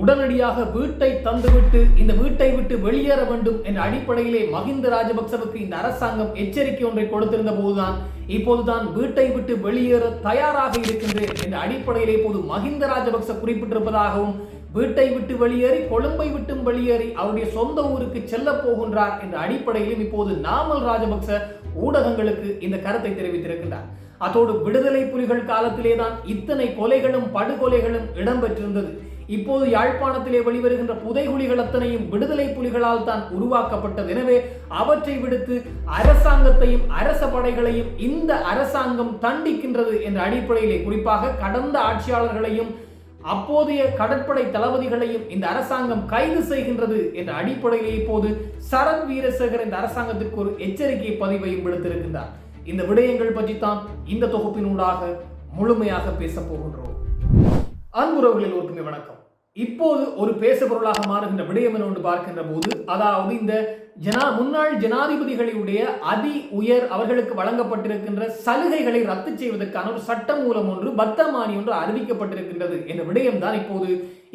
உடனடியாக வீட்டை தந்துவிட்டு இந்த வீட்டை விட்டு வெளியேற வேண்டும் என்ற அடிப்படையிலே மகிந்த ராஜபக்சவுக்கு இந்த அரசாங்கம் எச்சரிக்கை ஒன்றை கொடுத்திருந்த போதுதான் இப்போதுதான் வீட்டை விட்டு வெளியேற தயாராக இருக்கின்றேன் என்ற அடிப்படையிலே இப்போது மகிந்த ராஜபக்ச குறிப்பிட்டிருப்பதாகவும் வீட்டை விட்டு வெளியேறி கொழும்பை விட்டும் வெளியேறி அவருடைய சொந்த ஊருக்கு செல்ல போகின்றார் என்ற அடிப்படையிலும் இப்போது நாமல் ராஜபக்ச ஊடகங்களுக்கு இந்த கருத்தை தெரிவித்திருக்கின்றார். அதோடு விடுதலை புலிகள் காலத்திலே தான் இத்தனை கொலைகளும் படுகொலைகளும் இடம்பெற்றிருந்தது. இப்போது யாழ்ப்பாணத்திலே வெளிவருகின்ற புதைகுழிகள் அத்தனையும் விடுதலை புலிகளால் தான் உருவாக்கப்பட்டது. எனவே அவற்றை விடுத்து அரசாங்கத்தையும் அரச படைகளையும் இந்த அரசாங்கம் தண்டிக்கின்றது என்ற அடிப்படையிலே குறிப்பாக கடந்த ஆட்சியாளர்களையும் அப்போதைய கடற்படை தளபதிகளையும் இந்த அரசாங்கம் கைது செய்கின்றது என்ற அடிப்படையிலே இப்போது சரத் வீரசேகர் இந்த அரசாங்கத்திற்கு ஒரு எச்சரிக்கை பதிவையும் விடுத்திருக்கின்றார். இந்த விடயங்கள் பற்றி தான் இந்த தொகுப்பினூடாக முழுமையாக பேசப் போகின்றோம். அன்புறவுகளில் ஒருக்குமே வணக்கம். இப்போது ஒரு பேசுபொருளாக மாறுகின்ற விடயம் என்று பார்க்கின்ற போது அதாவது இந்த ஜனா முன்னாள் ஜனாதிபதிகளுடைய அதி உயர் அவர்களுக்கு வழங்கப்பட்டிருக்கின்ற சலுகைகளை ரத்து செய்வதற்கான ஒரு சட்டம் மூலம் ஒன்று பத்தமானி ஒன்று அறிவிக்கப்பட்டிருக்கின்றது. என்ற விடயம் தான் இப்போது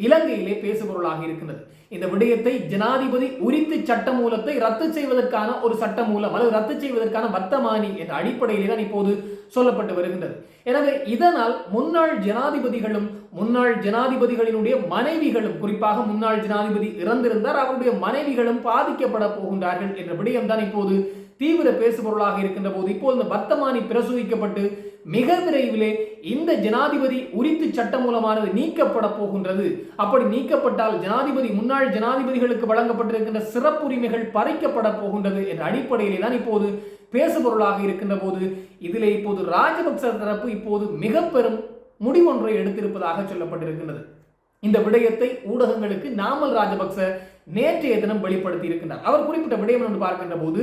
இலங்கையிலே பேசுபொருளாக இருக்கின்றது. இந்த விடயத்தை ஜனாதிபதி உரித்து சட்ட மூலத்தை ரத்து செய்வதற்கான ஒரு சட்ட மூலம் அல்லது ரத்து செய்வதற்கான வர்த்தமானி என்ற அடிப்படையிலே தான் இப்போது சொல்லப்பட்டு வருகின்றது. எனவே இதனால் முன்னாள் ஜனாதிபதிகளும் முன்னாள் ஜனாதிபதிகளினுடைய மனைவிகளும் குறிப்பாக முன்னாள் ஜனாதிபதி இறந்திருந்தார் அவருடைய மனைவிகளும் பாதிக்கப்பட போகின்றார்கள் என்ற விடயம் தான் இப்போது தீவிர பேசுபொருளாக இருக்கின்ற போது இப்போது இந்த வர்த்தமானி பிரசுரிக்கப்பட்டு மிக விரைவிலே இந்த ஜனாதிபதி உரித்து சட்டம் மூலமானது நீக்கப்பட போகின்றது. அப்படி நீக்கப்பட்டால் ஜனாதிபதி முன்னாள் ஜனாதிபதிகளுக்கு வழங்கப்பட்டிருக்கின்ற சிறப்புரிமைகள் பறிக்கப்பட போகின்றது என்ற அடிப்படையிலே தான் இப்போது பேசுபொருளாக இருக்கின்ற போது இதிலே இப்போது ராஜபக்ச தரப்பு இப்போது மிக பெரும் முடிவொன்றை எடுத்திருப்பதாக சொல்லப்பட்டிருக்கின்றது. இந்த விடயத்தை ஊடகங்களுக்கு நாமல் ராஜபக்ச நேற்றைய தினம் வெளிப்படுத்தி இருக்கின்றார் அவர் குறிப்பிட்ட விடயம் என்று பார்க்கின்ற போது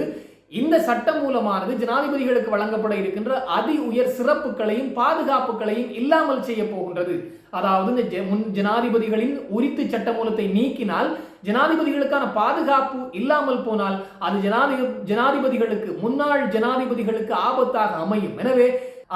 இந்த சட்டம் மூலமானது ஜனாதிபதிகளுக்கு வழங்கப்பட இருக்கின்ற அதி உயர் சிறப்புகளையும் பாதுகாப்புகளையும் இல்லாமல் செய்ய போகின்றது. அதாவது இந்த முன் ஜனாதிபதிகளின் உரித்து சட்ட மூலத்தை நீக்கினால் ஜனாதிபதிகளுக்கான பாதுகாப்பு இல்லாமல் போனால் அது ஜனாதி ஜனாதிபதிகளுக்கு முன்னாள் ஜனாதிபதிகளுக்கு ஆபத்தாக அமையும். எனவே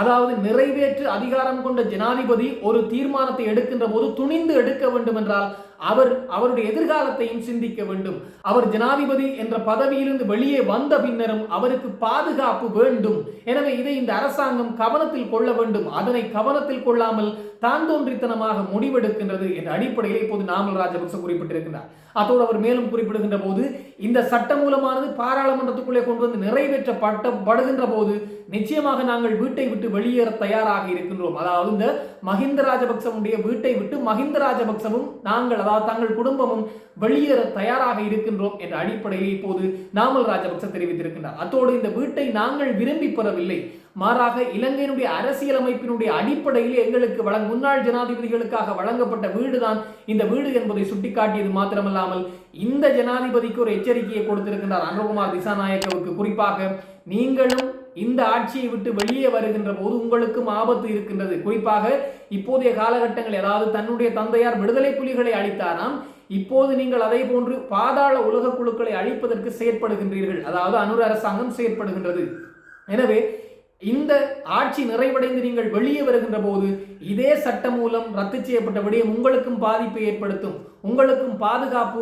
அதாவது நிறைவேற்று அதிகாரம் கொண்ட ஜனாதிபதி ஒரு தீர்மானத்தை எடுக்கின்ற போது துணிந்து எடுக்க வேண்டும் என்றால் அவர் அவருடைய எதிர்காலத்தையும் சிந்திக்க வேண்டும். அவர் ஜனாதிபதி என்ற பதவியிலிருந்து வெளியே வந்த பின்னரும் அவருக்கு பாதுகாப்பு வேண்டும். எனவே இதை இந்த அரசாங்கம் கவனத்தில் கொள்ள வேண்டும். அதனை கவனத்தில் கொள்ளாமல் தான் தோன்றித்தனமாக முடிவெடுக்கின்றது என்ற அடிப்படையில் இப்போது நாமல் ராஜபக்ச குறிப்பிட்டிருக்கிறார் அதோடு அவர் மேலும் குறிப்பிடுகின்ற போது இந்த சட்ட மூலமானது பாராளுமன்றத்துக்குள்ளே கொண்டு வந்து நிறைவேற்றப்பட்டப்படுகின்ற போது நிச்சயமாக நாங்கள் வீட்டை விட்டு வெளியேற தயாராக இருக்கின்றோம். அதாவது இந்த மஹிந்த ராஜபக்சவுடைய வீட்டை விட்டு மஹிந்த ராஜபக்சவும் நாங்கள் அதாவது தங்கள் குடும்பமும் வெளியேற தயாராக இருக்கின்றோம் என்ற அடிப்படையில் இப்போது நாமல் ராஜபக்ச தெரிவித்திருக்கின்றார். அத்தோடு இந்த வீட்டை நாங்கள் விரும்பி பெறவில்லை. மாறாக இலங்கையினுடைய அரசியலமைப்பினுடைய அடிப்படையில் எங்களுக்கு வழங்க முன்னாள் ஜனாதிபதிகளுக்காக வழங்கப்பட்ட வீடுதான் இந்த வீடு என்பதை சுட்டிக்காட்டியது மாத்திரமல்லாமல் இந்த ஜனாதிபதிக்கு ஒரு எச்சரிக்கையை கொடுத்திருக்கின்றார் அனுகுமார் திசாநாயக்கவுக்கு. குறிப்பாக நீங்களும் இந்த ஆட்சியை விட்டு வெளியே வருகின்ற போது உங்களுக்கும் ஆபத்து இருக்கின்றது. குறிப்பாக இப்போதைய காலகட்டங்கள் ஏதாவது தன்னுடைய தந்தையார் விடுதலை புலிகளை அளித்தாராம் இப்போது நீங்கள் அதே போன்று பாதாள உலக குழுக்களை அழிப்பதற்கு செயற்படுகின்றீர்கள். அதாவது அனுர அரசாங்கம் செயற்படுகின்றது. எனவே இந்த ஆட்சி நிறைவடைந்து நீங்கள் வெளியே வருகின்ற போது இதே சட்டம் மூலம் ரத்து செய்யப்பட்ட விடயம் உங்களுக்கும் பாதிப்பை ஏற்படுத்தும். உங்களுக்கும் பாதுகாப்பு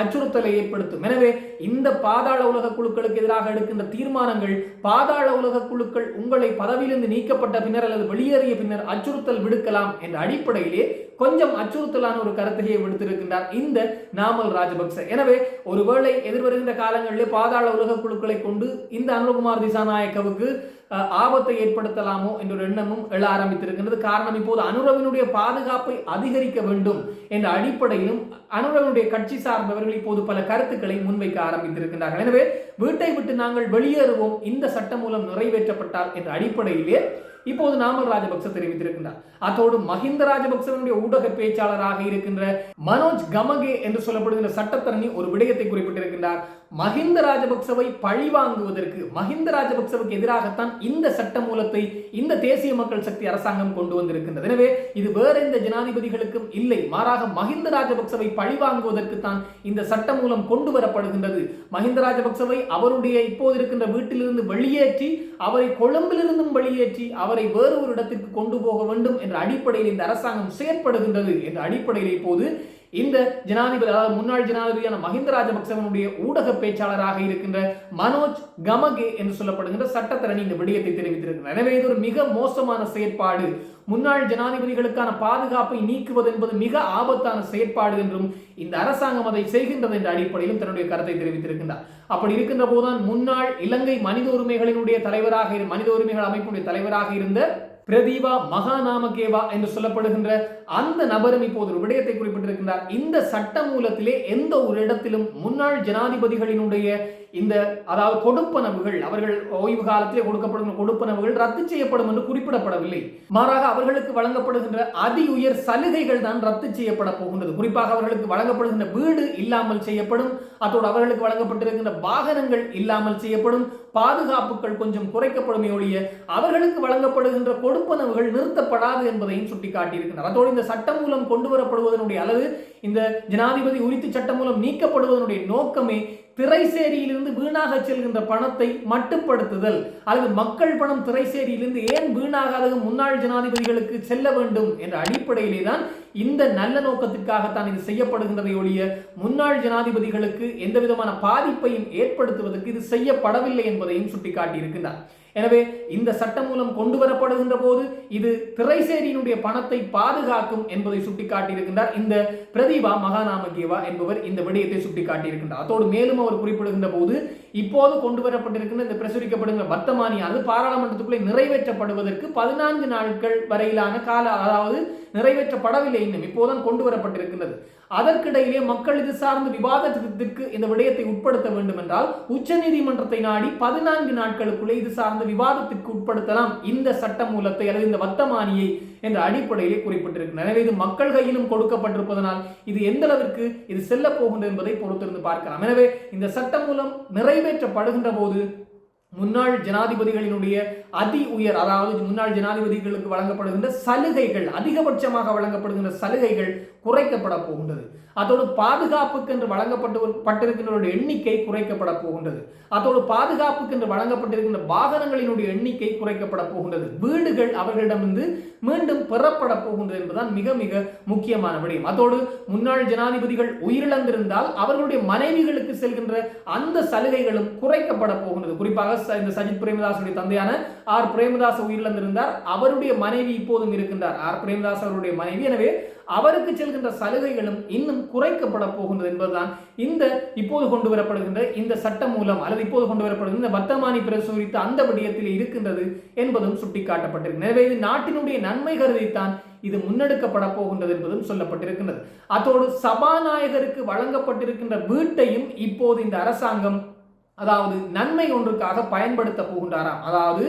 அச்சுறுத்தலை ஏற்படுத்தும். எனவே இந்த பாதாள உலக குழுக்களுக்கு எதிராக எடுக்கின்ற தீர்மானங்கள் பாதாள உலக குழுக்கள் உங்களை பதவியிலிருந்து நீக்கப்பட்ட பின்னர் அல்லது வெளியேறிய பின்னர் அச்சுறுத்தல் விடுக்கலாம் என்ற அடிப்படையிலே கொஞ்சம் அச்சுறுத்தலான ஒரு கருத்தையை விடுத்திருக்கின்றார் இந்த நாமல் ராஜபக்ச. எனவே ஒருவேளை எதிர்வருகின்ற காலங்களிலே பாதாள உலக குழுக்களை கொண்டு இந்த அனுகுமார் திசாநாயக்கவுக்கு ஆபத்தை ஏற்படுத்தலாமோ என்ற ஒரு எண்ணமும் எழ ஆரம்பித்திருக்கின்றது. காரணம் இப்போது அனுரவினுடைய பாதுகாப்பை அதிகரிக்க வேண்டும் என்ற அடிப்படையிலும் அனுரவினுடைய கட்சி சார்ந்தவர்கள் இப்போது பல கருத்துக்களை முன்வைக்க ஆரம்பித்திருக்கின்றார்கள். எனவே வீட்டை விட்டு நாங்கள் வெளியேறுவோம். இந்த சட்டம் மூலம் நிறைவேற்றப்பட்டால் என்ற அடிப்படையிலே இப்போது நாமல் ராஜபக்ச தெரிவித்திருக்கின்றார். அத்தோடு மஹிந்த ராஜபக்சவனுடைய ஊடக பேச்சாளராக இருக்கின்ற மனோஜ் கமகே என்று சொல்லப்படுகின்ற சட்டத்தரணி ஒரு விடயத்தை குறிப்பிட்டிருக்கின்றார். மஹிந்த ராஜபக்சவை பழிவாங்குவதற்கு மஹிந்த ராஜபக்சவுக்கு எதிராகத்தான் இந்த சட்ட மூலத்தை இந்த தேசிய மக்கள் சக்தி அரசாங்கம் கொண்டு வந்திருக்கின்றது. எனவே இது வேற எந்த ஜனாதிபதிகளுக்கும் இல்லை. மாறாக மஹிந்த ராஜபக்சவை பழிவாங்குவதற்கு தான் இந்த சட்ட மூலம் கொண்டு வரப்படுகின்றது. மஹிந்த ராஜபக்சவை அவருடைய இப்போது இருக்கின்ற வீட்டிலிருந்து வெளியேற்றி அவரை கொழும்பிலிருந்தும் வெளியேற்றி அவரை வேறு ஒரு இடத்திற்கு கொண்டு போக வேண்டும் என்ற அடிப்படையில் இந்த அரசாங்கம் செயற்படுகின்றது என்ற அடிப்படையில் இப்போது இந்த ஜனாதிபதி அதாவது முன்னாள் ஜனாதிபதியான மஹிந்த ராஜபக்சவனுடைய ஊடக பேச்சாளராக இருக்கின்ற மனோஜ் கமகே என்று சொல்லப்படுகின்ற சட்டத்தரணி இந்த விடயத்தை தெரிவித்திருக்கிறார். எனவே இது ஒரு மிக மோசமான செயற்பாடு. முன்னாள் ஜனாதிபதிகளுக்கான பாதுகாப்பை நீக்குவது என்பது மிக ஆபத்தான செயற்பாடு என்றும் இந்த அரசாங்கம் அதை செய்கின்றது என்ற அடிப்படையிலும் தன்னுடைய கருத்தை தெரிவித்திருக்கின்றார். அப்படி இருக்கின்ற போதுதான் முன்னாள் இலங்கை மனித உரிமைகளினுடைய தலைவராக இரு- மனித உரிமைகள் அமைப்பினுடைய தலைவராக இருந்த பிரதீபா மகாநாமகேவா என்று சொல்லப்படுகின்ற அந்த நபரும் இப்போது ஒரு விடயத்தை குறிப்பிட்டிருக்கின்றார். இந்த சட்ட மூலத்திலே எந்த ஒரு இடத்திலும் முன்னாள் ஜனாதிபதிகளினுடைய இந்த அதாவது கொடுப்பனவுகள் அவர்கள் ஓய்வு காலத்திலே கொடுக்கப்படும் கொடுப்பனவுகள் ரத்து செய்யப்படும் என்று குறிப்பிடப்படவில்லை. மாறாக அவர்களுக்கு வழங்கப்படுகின்ற அதி உயர் சலுகைகள் தான் ரத்து செய்யப்பட போகின்றது. குறிப்பாக அவர்களுக்கு வழங்கப்படுகின்ற வீடு இல்லாமல் செய்யப்படும் அத்தோடு அவர்களுக்கு வழங்கப்பட்டிருக்கின்ற வாகனங்கள் இல்லாமல் செய்யப்படும் பாதுகாப்புகள் கொஞ்சம் குறைக்கப்படுமே ஒழிய அவர்களுக்கு வழங்கப்படுகின்ற கொடுப்பனவுகள் நிறுத்தப்படாது என்பதையும் சுட்டிக்காட்டியிருக்கிறார். அதோடு இந்த சட்டம் மூலம் கொண்டு வரப்படுவதனுடைய அல்லது இந்த ஜனாதிபதி உரித்து சட்டம் மூலம் நீக்கப்படுவதனுடைய நோக்கமே திரைசேரியிலிருந்து வீணாக செல்கின்ற பணத்தை மட்டுப்படுத்துதல். அல்லது மக்கள் பணம் திரைசேரியிலிருந்து ஏன் வீணாகாத முன்னாள் ஜனாதிபதிகளுக்கு செல்ல வேண்டும் என்ற அடிப்படையிலே தான் இந்த நல்ல நோக்கத்திற்காகத்தான் இது செய்யப்படுகின்றதை ஒழிய முன்னாள் ஜனாதிபதிகளுக்கு எந்த விதமான பாதிப்பையும் ஏற்படுத்துவதற்கு இது செய்யப்படவில்லை என்பதையும் சுட்டிக்காட்டியிருக்கின்றார். எனவே இந்த சட்டம் மூலம் கொண்டு வரப்படுகின்ற போது இது திரைசேரியினுடைய பணத்தை பாதுகாக்கும் என்பதை சுட்டிக்காட்டியிருக்கின்றார். இந்த பிரதீபா மகாநாமகேவா என்பவர் இந்த விடயத்தை சுட்டிக்காட்டியிருக்கின்றார். அதோடு மேலும் அவர் குறிப்பிடுகின்ற போது இப்போது கொண்டு வரப்பட்டிருக்கின்ற இந்த பிரசுரிக்கப்படுகிற வர்த்தமானியானது பாராளுமன்றத்துக்குள்ளே நிறைவேற்றப்படுவதற்கு பதினான்கு நாட்கள் வரையிலான கால அதாவது நிறைவேற்றப்படவில்லை இன்னும். இப்போதுதான் கொண்டு வரப்பட்டிருக்கின்றது. அதற்கிடையிலே மக்கள் இது சார்ந்த விவாதத்திற்கு இந்த விடயத்தை உட்படுத்த வேண்டும் என்றால் உச்ச நீதிமன்றத்தை நாடி பதினான்கு நாட்களுக்குள்ளே இது சார்ந்த விவாதத்திற்கு உட்படுத்தலாம். இந்த சட்ட மூலத்தை அல்லது இந்த வர்த்தமானியை என்ற அடிப்படையிலே குறிப்பிட்டிருக்கிறது எனவே இது மக்கள் கையிலும் கொடுக்கப்பட்டிருப்பதனால் இது எந்த அளவிற்கு இது செல்ல போகின்றது என்பதை பொறுத்திருந்து பார்க்கலாம். எனவே இந்த சட்டம் மூலம் நிறைவேற்றப்படுகின்ற போது முன்னாள் ஜனாதிபதிகளினுடைய அதி உயர் அதாவது முன்னாள் ஜனாதிபதிகளுக்கு வழங்கப்படுகின்ற சலுகைகள் அதிகபட்சமாக வழங்கப்படுகின்ற சலுகைகள் குறைக்கப்பட போகின்றது. அதோடு பாதுகாப்புக்கு என்று வழங்கப்பட்டு பட்டிருக்கின்றவருடைய எண்ணிக்கை குறைக்கப்பட போகின்றது. அதோடு பாதுகாப்புக்கு என்று வழங்கப்பட்டிருக்கின்ற வாகனங்களினுடைய எண்ணிக்கை குறைக்கப்பட போகின்றது. வீடுகள் அவர்களிடமிருந்து மீண்டும் பெறப்பட போகின்றது என்பதுதான் மிக மிக முக்கியமான விடயம். அதோடு முன்னாள் ஜனாதிபதிகள் உயிரிழந்திருந்தால் அவர்களுடைய மனைவிகளுக்கு செல்கின்ற அந்த சலுகைகளும் குறைக்கப்பட போகின்றது. குறிப்பாக இந்த சஜித் பிரேமதாசுடைய தந்தையான ஆர் பிரேமதாஸ் உயிரிழந்திருந்தார். அவருடைய மனைவி இப்போதும் இருக்கின்றார். ஆர் பிரேமதாஸ் அவருடைய மனைவி. எனவே அவருக்கு செல்கின்ற சலுகைகளும் இன்னும் குறைக்கப்பட போகின்றது என்பதுதான் இந்த இப்போது கொண்டு வரப்படுகின்ற இந்த சட்டம் மூலம் அல்லது இப்போது கொண்டு வரப்படுகின்ற இந்த வர்த்தமானி பிரசுரித்த அந்த விடயத்தில் இருக்கின்றது என்பதும் சுட்டிக்காட்டப்பட்டிருக்கிறது எனவே இது நாட்டினுடைய நன்மை கருதித்தான் இது முன்னெடுக்கப்பட போகின்றது என்பதும் சொல்லப்பட்டிருக்கின்றது. அத்தோடு சபாநாயகருக்கு வழங்கப்பட்டிருக்கின்ற வீட்டையும் இப்போது இந்த அரசாங்கம் அதாவது நன்மை ஒன்றுக்காக பயன்படுத்த போகின்றாராம். அதாவது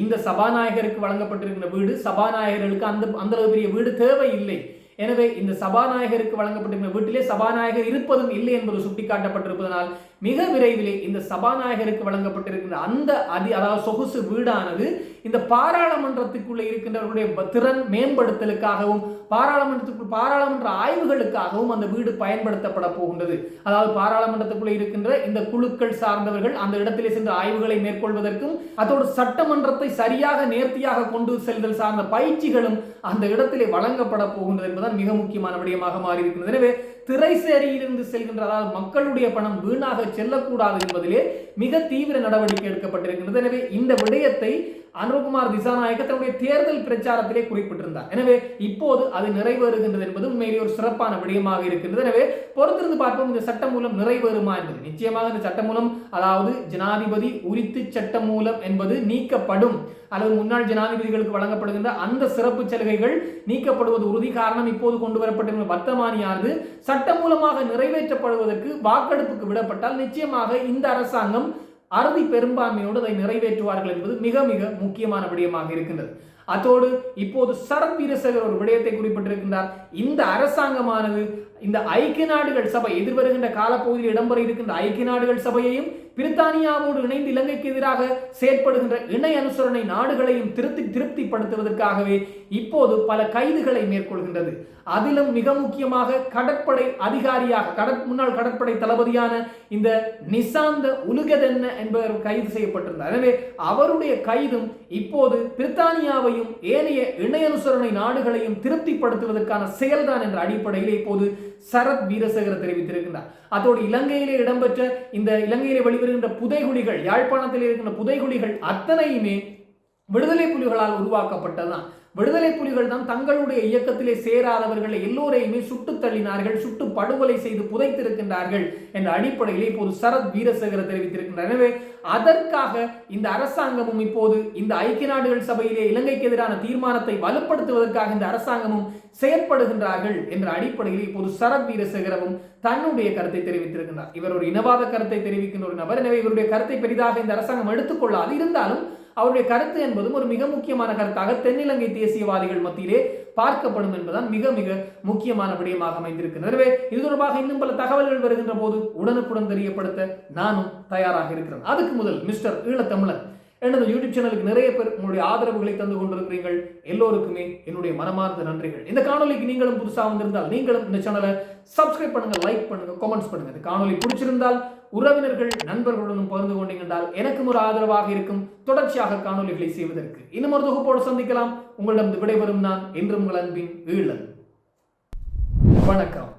இந்த சபாநாயகருக்கு வழங்கப்பட்டிருக்கிற வீடு சபாநாயகர்களுக்கு அந்த அந்தளவு பெரிய வீடு தேவையில்லை. எனவே இந்த சபாநாயகருக்கு வழங்கப்பட்டிருக்கிற வீட்டிலே சபாநாயகர் இருப்பதும் இல்லை என்பது சுட்டிக்காட்டப்பட்டிருப்பதனால் மிக விரைவிலே இந்த சபாநாயகருக்கு வழங்கப்பட்டிருக்கின்ற அந்த அதி அதாவது சொகுசு வீடானது இந்த பாராளுமன்றத்துக்குள்ளே இருக்கின்றவர்களுடைய திறன் மேம்படுத்தலுக்காகவும் பாராளுமன்றத்துக்குள் பாராளுமன்ற ஆய்வுகளுக்காகவும் அந்த வீடு பயன்படுத்தப்பட போகின்றது. அதாவது பாராளுமன்றத்துக்குள்ளே இருக்கின்ற இந்த குழுக்கள் சார்ந்தவர்கள் அந்த இடத்திலே சென்று ஆய்வுகளை மேற்கொள்வதற்கும் அதோடு சட்டமன்றத்தை சரியாக நேர்த்தியாக கொண்டு செல்தல் சார்ந்த பயிற்சிகளும் அந்த இடத்திலே வழங்கப்பட போகின்றது என்பதுதான் மிக முக்கியமான விடயமாக மாறி எனவே திரைசேரியிலிருந்து செல்கின்ற அதாவது மக்களுடைய பணம் வீணாக செல்லக்கூடாது என்பதிலே மிக தீவிர நடவடிக்கை எடுக்கப்பட்டிருக்கின்றது. எனவே இந்த விடயத்தை அனுகுமார் திசாநாயக்க தன்னுடைய தேர்தல் பிரச்சாரத்திலே குறிப்பிட்டிருந்தார். எனவே இப்போது அது நிறைவேறுகின்றது என்பது உண்மையிலே ஒரு சிறப்பான விடயமாக இருக்கின்றது. எனவே பொறுத்திருந்து பார்ப்போம் இந்த சட்டம் மூலம் நிறைவேறுமா என்பது. நிச்சயமாக இந்த சட்டம் மூலம் அதாவது ஜனாதிபதி உரித்து சட்டம் மூலம் என்பது நீக்கப்படும். அல்லது முன்னாள் ஜனாதிபதிகளுக்கு வழங்கப்படுகின்ற அந்த சிறப்பு சலுகைகள் நீக்கப்படுவது உறுதி காரணம் இப்போது கொண்டு வரப்பட்டிருக்கிற வர்த்தமானியானது. சட்டம் மூலமாக நிறைவேற்றப்படுவதற்கு வாக்கெடுப்புக்கு விடப்பட்டால் நிச்சயமாக இந்த அரசாங்கம் அறுதி பெரும்பான்மையோடு அதை நிறைவேற்றுவார்கள் என்பது மிக மிக முக்கியமான விடயமாக இருக்கின்றது. அதோடு இப்போது சரத் வீரசேகர் ஒரு விடயத்தை குறிப்பிட்டிருக்கின்றார். இந்த அரசாங்கமானது இந்த ஐக்கிய நாடுகள் சபை எதிர்வருகின்ற காலப்பகுதியில் இடம்பெற இருக்கின்ற ஐக்கிய நாடுகள் சபையையும் பிரித்தானியாவோடு இணைந்து இலங்கைக்கு எதிராக செயற்படுகின்ற இணை அனுசரணை நாடுகளையும் திருப்தி திருப்திப்படுத்துவதற்காகவே இப்போது பல கைதுகளை மேற்கொள்கின்றது. அதிலும் மிக முக்கியமாக கடற்படை அதிகாரியாக கடற் முன்னாள் கடற்படை தளபதியான இந்த நிசாந்த உலுகதென்ன என்பவர் கைது செய்யப்பட்டிருந்தார். எனவே அவருடைய கைதும் இப்போது பிரித்தானியாவையும் ஏனைய இணை அனுசரணை நாடுகளையும் திருப்திப்படுத்துவதற்கான செயல்தான் என்ற அடிப்படையில் இப்போது சரத் வீரசேகர தெரிவித்திருக்கின்றார். அதோடு இலங்கையிலே இடம்பெற்ற இந்த இலங்கையிலே இருக்கின்ற புதைகுழிகள் யாழ்ப்பாணத்தில் இருக்கின்ற புதைகுழிகள் அத்தனையுமே விடுதலை புலிகளால் உருவாக்கப்பட்டதுதான். விடுதலை புலிகள் தான் தங்களுடைய இயக்கத்திலே சேராதவர்களை எல்லோரையுமே சுட்டு தள்ளினார்கள் சுட்டு படுகொலை செய்து புதைத்திருக்கின்றார்கள் என்ற அடிப்படையில் இப்போது சரத் வீரசேகர தெரிவித்திருக்கின்றார். எனவே அதற்காக இந்த அரசாங்கமும் இப்போது இந்த ஐக்கிய நாடுகள் சபையிலே இலங்கைக்கு எதிரான தீர்மானத்தை வலுப்படுத்துவதற்காக இந்த அரசாங்கமும் செயற்படுகின்றார்கள் என்ற அடிப்படையில் இப்போது சரத் வீரசேகரவும் தன்னுடைய கருத்தை தெரிவித்திருக்கின்றார். இவர் ஒரு இனவாத கருத்தை தெரிவிக்கின்ற ஒரு நபர். எனவே இவருடைய கருத்தை பெரிதாக இந்த அரசாங்கம் எடுத்துக்கொள்ளாது இருந்தாலும் அவருடைய கருத்து என்பதும் ஒரு மிக முக்கியமான கருத்தாக தென்னிலங்கை தேசியவாதிகள் மத்தியிலே பார்க்கப்படும் என்பதுதான் மிக மிக முக்கியமான விடயமாக அமைந்திருக்கிறது. இது தொடர்பாக இன்னும் பல தகவல்கள் வருகின்ற போது உடனுக்குடன் தெரியப்படுத்த நானும் தயாராக இருக்கிறேன். அதுக்கு முதல் மிஸ்டர் ஈழத்தமிழன் எனது யூடியூப் சேனலுக்கு நிறைய பேர் உங்களுடைய ஆதரவுகளை தந்து கொண்டிருக்கிறீர்கள். எல்லோருக்குமே என்னுடைய மனமார்ந்த நன்றிகள். இந்த காணொலிக்கு நீங்களும் புதுசாக வந்திருந்தால் நீங்களும் இந்த சேனலை சப்ஸ்கிரைப் பண்ணுங்க லைக் பண்ணுங்க கமெண்ட்ஸ் பண்ணுங்க. இந்த காணொலி பிடிச்சிருந்தால் உறவினர்கள் நண்பர்களுடனும் பகிர்ந்து கொண்டீங்கன்றால் எனக்கும் ஒரு ஆதரவாக இருக்கும். தொடர்ச்சியாக காணொலிகளை செய்வதற்கு இன்னும் ஒரு தொகுப்போடு சந்திக்கலாம். உங்களிடம் விடைபெறும் நான் என்றும் உங்கள் அன்பின் ஈழன் வணக்கம்.